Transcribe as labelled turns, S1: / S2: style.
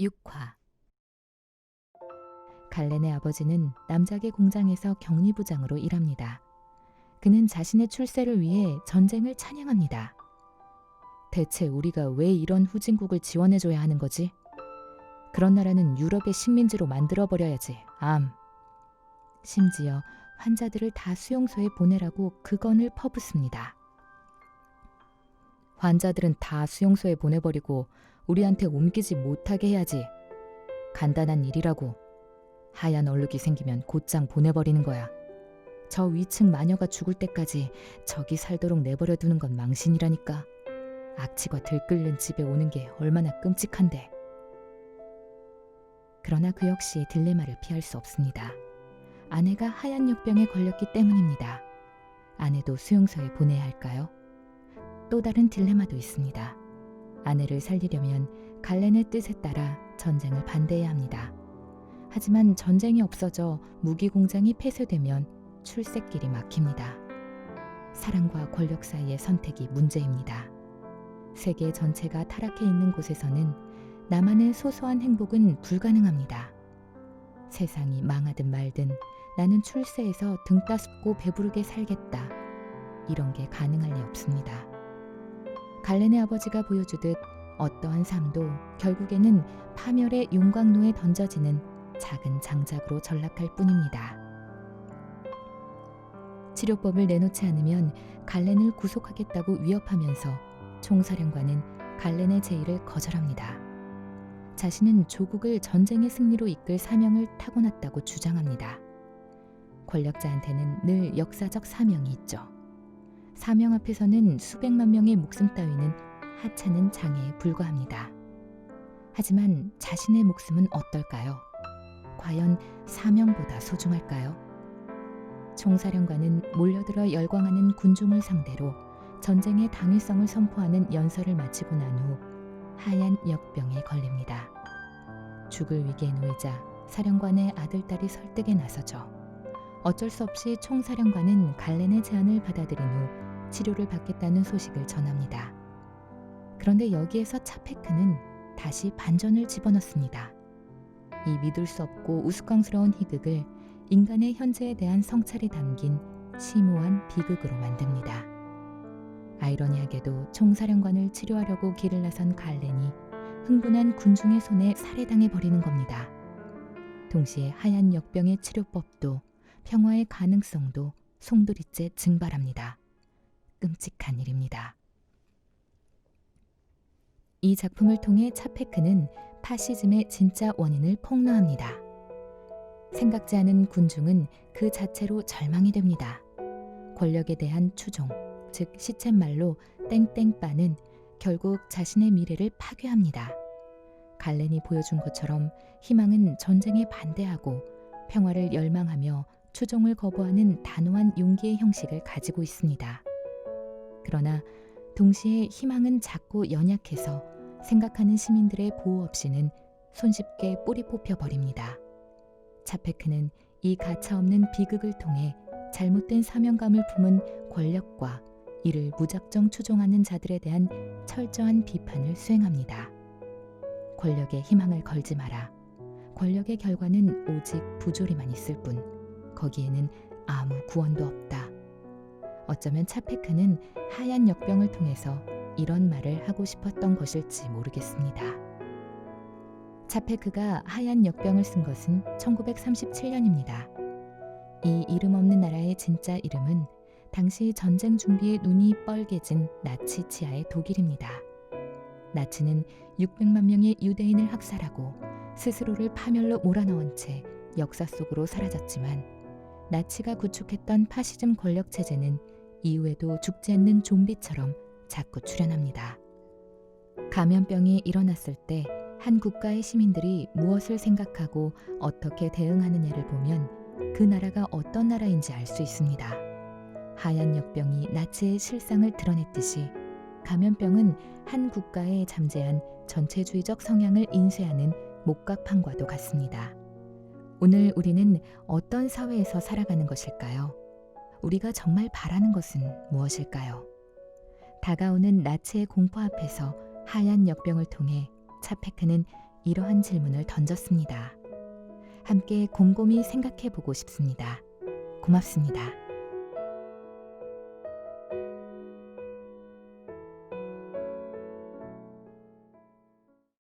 S1: 6화 갈렌의 아버지는 남자계 공장에서 격리부장으로 일합니다. 그는 자신의 출세를 위해 전쟁을 찬양합니다. 대체 우리가 왜 이런 후진국을 지원해줘야 하는 거지? 그런 나라는 유럽의 식민지로 만들어버려야지. 암. 심지어 환자들을 다 수용소에 보내라고 그건을 퍼붓습니다. 환자들은 다 수용소에 보내버리고 우리한테 옮기지 못하게 해야지. 간단한 일이라고. 하얀 얼룩이 생기면 곧장 보내버리는 거야. 저 위층 마녀가 죽을 때까지 저기 살도록 내버려 두는 건 망신이라니까. 악취가 들끓는 집에 오는 게 얼마나 끔찍한데. 그러나 그 역시 딜레마를 피할 수 없습니다. 아내가 하얀 역병에 걸렸기 때문입니다. 아내도 수용소에 보내야 할까요? 또 다른 딜레마도 있습니다. 아내를 살리려면 갈렌의 뜻에 따라 전쟁을 반대해야 합니다. 하지만 전쟁이 없어져 무기 공장이 폐쇄되면 출세길이 막힙니다. 사랑과 권력 사이의 선택이 문제입니다. 세계 전체가 타락해 있는 곳에서는 나만의 소소한 행복은 불가능합니다. 세상이 망하든 말든 나는 출세해서 등 따숩고 배부르게 살겠다. 이런 게 가능할 리 없습니다. 갈렌의 아버지가 보여주듯 어떠한 삶도 결국에는 파멸의 용광로에 던져지는 작은 장작으로 전락할 뿐입니다. 치료법을 내놓지 않으면 갈렌을 구속하겠다고 위협하면서 총사령관은 갈렌의 제의를 거절합니다. 자신은 조국을 전쟁의 승리로 이끌 사명을 타고났다고 주장합니다. 권력자한테는 늘 역사적 사명이 있죠. 사명 앞에서는 수백만 명의 목숨 따위는 하찮은 장애에 불과합니다. 하지만 자신의 목숨은 어떨까요? 과연 사명보다 소중할까요? 총사령관은 몰려들어 열광하는 군중을 상대로 전쟁의 당위성을 선포하는 연설을 마치고 난 후 하얀 역병에 걸립니다. 죽을 위기에 놓이자 사령관의 아들딸이 설득에 나서죠. 어쩔 수 없이 총사령관은 갈렌의 제안을 받아들인 후 치료를 받겠다는 소식을 전합니다. 그런데 여기에서 차페크는 다시 반전을 집어넣습니다. 이 믿을 수 없고 우스꽝스러운 희극을 인간의 현재에 대한 성찰이 담긴 심오한 비극으로 만듭니다. 아이러니하게도 총사령관을 치료하려고 길을 나선 갈렌이 흥분한 군중의 손에 살해당해 버리는 겁니다. 동시에 하얀 역병의 치료법도 평화의 가능성도 송두리째 증발합니다. 끔찍한 일입니다. 이 작품을 통해 차페크는 파시즘의 진짜 원인을 폭로합니다. 생각지 않은 군중은 그 자체로 절망이 됩니다. 권력에 대한 추종, 즉 시쳇말로 땡땡빠는 결국 자신의 미래를 파괴합니다. 갈렌이 보여준 것처럼 희망은 전쟁에 반대하고 평화를 열망하며 추종을 거부하는 단호한 용기의 형식을 가지고 있습니다. 그러나 동시에 희망은 작고 연약해서 생각하는 시민들의 보호 없이는 손쉽게 뿌리 뽑혀 버립니다. 차페크는 이 가차없는 비극을 통해 잘못된 사명감을 품은 권력과 이를 무작정 추종하는 자들에 대한 철저한 비판을 수행합니다. 권력에 희망을 걸지 마라. 권력의 결과는 오직 부조리만 있을 뿐 거기에는 아무 구원도 없다. 어쩌면 차페크는 하얀 역병을 통해서 이런 말을 하고 싶었던 것일지 모르겠습니다. 차페크가 하얀 역병을 쓴 것은 1937년입니다. 이 이름 없는 나라의 진짜 이름은 당시 전쟁 준비에 눈이 뻘개진 나치 치하의 독일입니다. 나치는 600만 명의 유대인을 학살하고 스스로를 파멸로 몰아넣은 채 역사 속으로 사라졌지만 나치가 구축했던 파시즘 권력 체제는 이후에도 죽지 않는 좀비처럼 자꾸 출현합니다. 감염병이 일어났을 때 한 국가의 시민들이 무엇을 생각하고 어떻게 대응하느냐를 보면 그 나라가 어떤 나라인지 알 수 있습니다. 하얀 역병이 나치의 실상을 드러냈듯이 감염병은 한 국가의 잠재한 전체주의적 성향을 인쇄하는 목각판과도 같습니다. 오늘 우리는 어떤 사회에서 살아가는 것일까요? 우리가 정말 바라는 것은 무엇일까요? 다가오는 나치의 공포 앞에서 하얀 역병을 통해 차페크는 이러한 질문을 던졌습니다. 함께 곰곰이 생각해 보고 싶습니다. 고맙습니다.